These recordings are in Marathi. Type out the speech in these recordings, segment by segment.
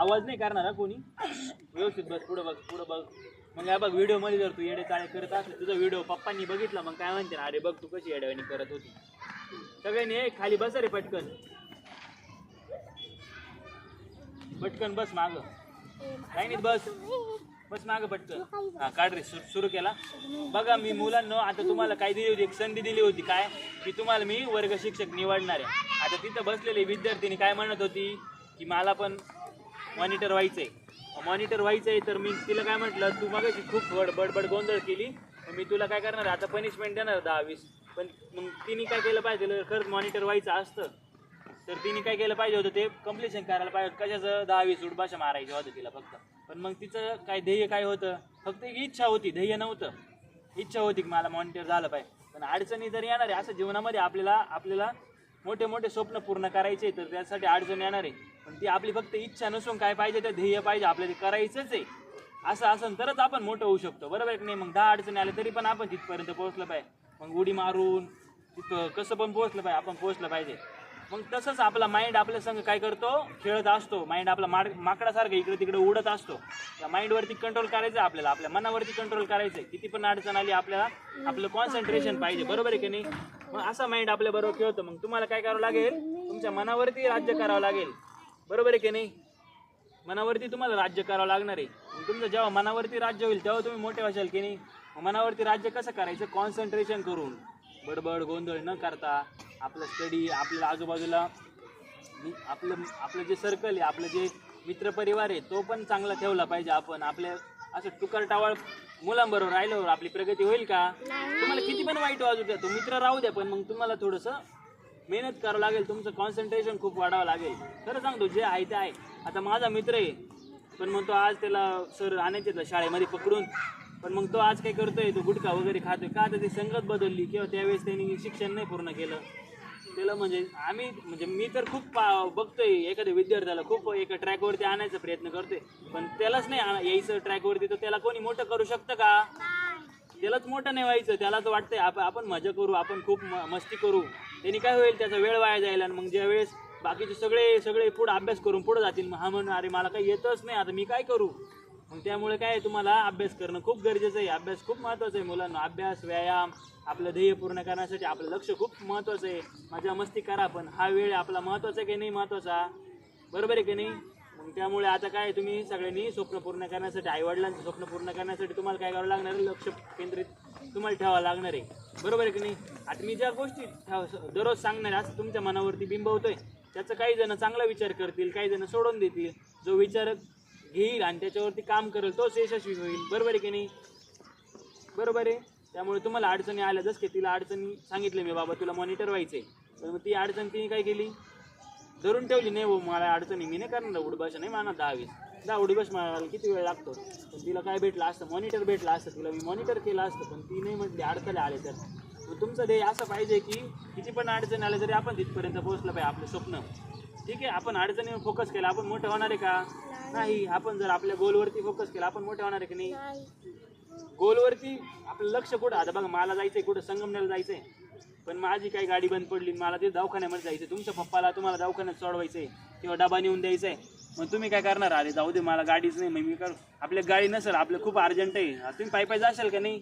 आवाज नाही करणार हा कोणी? व्यवस्थित बस पुढं बघ पुढं बघ. मग काय बघ व्हिडिओमध्ये जर तू येडे चाळे करत असले तुझा व्हिडिओ पप्पांनी बघितला मग काय म्हणते ना अरे बघ तू कशी येड्यावानी करत होती. सगळ्यांनी "ए, खाली बस रे पटकन. पटकन बस माग. काही नाही बस. बस माग पटकन. हा काढ रे सुरू केला. बघा मी मुलांना आता तुम्हाला काय दिली होती एक संधी दिली होती. काय? की तुम्हाला मी वर्ग शिक्षक निवडणार आहे. आता तिथं बसलेले विद्यार्थिनी काय म्हणत होती? की मला पण मॉनिटर व्हायचंय. मॉनिटर व्हायचंय तर मी तिला काय म्हटलं तू मग खूप बड बडबड गोंधळ केली मी तुला काय करणार आता पनिशमेंट देणार दहा वीस पण मग तिने काय केलं पाहिजे खरंच मॉनिटर व्हायचं असतं. तर तिने काय केलं पाहिजे होतं ते कम्प्लिशन करायला पाहिजे कशाचं? दहा वीस उडभाषा मारायच्या होतं तिला फक्त. पण मग तिचं काय ध्येय काय होतं? फक्त एक इच्छा होती ध्येय नव्हतं. इच्छा होती की मला मॉनिटर झालं पाहिजे. पण अडचणी जर येणार आहे असं जीवनामध्ये आपल्याला आपल्याला मोठे मोठे स्वप्न पूर्ण करायचे तर त्यासाठी अडचण येणार आहे. पण ती आपली फक्त इच्छा नसून काय पाहिजे ते ध्येय पाहिजे आपल्याला ते करायचंच आहे. असं असं तरच आपण मोठं होऊ शकतो. बरोबर आहे की नाही? मग दहा अडचणी आल्या तरी पण आपण तिथपर्यंत पोहोचलं पाहिजे. मग उडी मारून तिथं कसं पण पोहोचलं पाहिजे आपण पोहोचलं पाहिजे. मग तसंच आपला माइंड आपल्या संग काय करतो? खेळत असतो. माइंड आपला माड माकडासारखं इकडे तिकडे उडत असतो. त्या माइंडवरती कंट्रोल करायचं आपल्याला. आपल्या मनावरती कंट्रोल करायचं किती पण अडचण आली आपल्याला आपलं कॉन्सन्ट्रेशन पाहिजे. बरोबर आहे की नाही? मग असा माइंड आपल्या बरोबर खेळतो. मग तुम्हाला काय करावं लागेल? तुमच्या मनावरती राज्य करावं लागेल. बरोबर आहे की नाही? मनावरती तुम्हाला राज्य करावं लागणार आहे. मग तुमचं जेव्हा मनावरती राज्य होईल तेव्हा तुम्ही मोठे व्हाल की नाही? मनावरती राज्य कसं करायचं? कॉन्सन्ट्रेशन करून. बडबड गोंधळ न करता आपलं स्टडी आपल्या आजूबाजूला आपलं आपलं जे सर्कल आहे आपलं जे मित्रपरिवार आहे तो पण चांगला ठेवला पाहिजे आपण. आपल्या असं टुकार टावाळ मुलांबरोबर राहिल्यावर आपली प्रगती होईल का? तुम्हाला किती पण वाईट वाजू द्या तो मित्र राहू द्या पण मग तुम्हाला थोडंसं मेहनत करावं लागेल तुमचं कॉन्सन्ट्रेशन खूप वाढावं लागेल. खरं सांगतो जे आहे ते आहे. आता माझा मित्र आहे पण मग तो आज त्याला सर आणायचे शाळेमध्ये पकडून. पण मग तो आज काय करतोय तो गुटखा वगैरे खातोय. का तर ती संगत बदलली किंवा त्यावेळेस त्यांनी शिक्षण नाही पूर्ण केलं? त्याला म्हणजे आम्ही म्हणजे मी तर खूप पा- बघतोय एखाद्या विद्यार्थ्याला खूप एका ट्रॅकवरती आणायचा प्रयत्न करतोय. पण त्यालाच नाही आणा यायचं ट्रॅकवरती तर त्याला कोणी मोठं करू शकतं का? त्यालाच मोठं नाही व्हायचं त्याला तर वाटतंय आप आपण मजा करू आपण खूप म- मस्ती करू. त्यांनी काय होईल त्याचा वेळ वाया जाईल आणि मग ज्या वेळेस बाकीचे सगळे सगळे पुढे अभ्यास करून पुढे जातील मग हा म्हणून अरे मला काही येतच नाही आता मी काय करू? मग त्यामुळे काय आहे, तुम्हाला अभ्यास करणं खूप गरजेचं आहे. अभ्यास खूप महत्त्वाचा आहे मुलांना. अभ्यास व्यायाम आपलं ध्येय पूर्ण करण्यासाठी आपलं लक्ष खूप महत्त्वाचं आहे. मजा मस्ती करा पण हा वेळ आपला महत्त्वाचा आहे की नाही महत्त्वाचा बरोबर आहे की नाही? मग त्यामुळे आता काय तुम्ही सगळ्यांनी स्वप्न पूर्ण करण्यासाठी आईवडिलांचं स्वप्न पूर्ण करण्यासाठी तुम्हाला काय करावं लागणार आहे? लक्ष केंद्रित तुम्हाला ठेवावं लागणार आहे. बरोबर आहे की नाही? आता मी ज्या गोष्टी ठेव- दररोज सांगणार असं तुमच्या मनावरती बिंबवतोय. त्याचं काही जण चांगला विचार करतील काही जण सोडून देतील. जो विचार घेईल आणि त्याच्यावरती काम करेल तोच यशस्वी होईल. बरोबर आहे की नाही? बरोबर आहे? त्यामुळे तुम्हाला अडचणी आल्या जसं की तिला अडचणी सांगितले मी बाबा तुला मॉनिटर व्हायचे तर मग ती अडचण तिने काय केली? धरून ठेवली नाही हो मला अडचणी मी नाही करणार उडभाषा नाही माना दहा वीस दहा उडभाष मारायला किती वेळ लागतो? पण तिला काय भेटलं असतं? मॉनिटर भेटलं असतं तिला. मी मॉनिटर केलं असतं पण ती नाही म्हटली अडचणी आले तर. मग तुमचं ध्येय असं पाहिजे की किती पण अडचणी आल्या तरी आपण तिथपर्यंत पोहोचलं पाहिजे आपलं स्वप्न. ठीक आहे आपण अडचणीवर फोकस केला. आपण मोठं होणार आहे का? नाही. आपण जर आपल्या गोलवरती फोकस केला आपण मोठे होणार आहे की नाही? गोलवरती आपलं लक्ष कुठं? आता बघा मला जायचंय कुठं? संगमनेरला जायचंय. पण माझी काही गाडी बंद पडली मला ते दवाखान्यामध्ये जायचं तुमच्या पप्पाला तुम्हाला दवाखान्यात सोडवायचंय किंवा डबा नेऊन द्यायचंय. मग तुम्ही काय करणार? अरे जाऊ दे मला गाडीच नाही मग मी कर. आपल्या गाडी नसेल आपलं खूप अर्जंट आहे. तुम्ही पायी पायी जाशाल का नाही?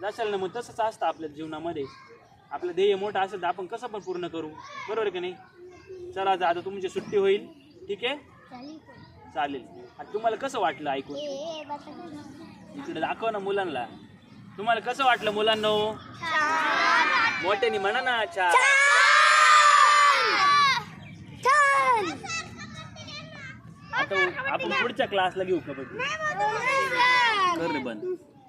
जाशाल ना मग तसंच असतं आपल्या जीवनामध्ये. आपलं ध्येय मोठं असेल तर आपण कसं पण पूर्ण करू. बरोबर आहे की नाही? चला जा आता तुमची सुट्टी होईल. ठीक आहे? चालेल. आता तुम्हाला कसं वाटलं ऐकून? इकडे दाखव ना मुलांना. तुम्हाला कसं वाटलं मुलांना? मोठ्याने म्हणा ना अच्छा आता आपण पुढच्या क्लासला घेऊ कबड्डी. कर रे बंद.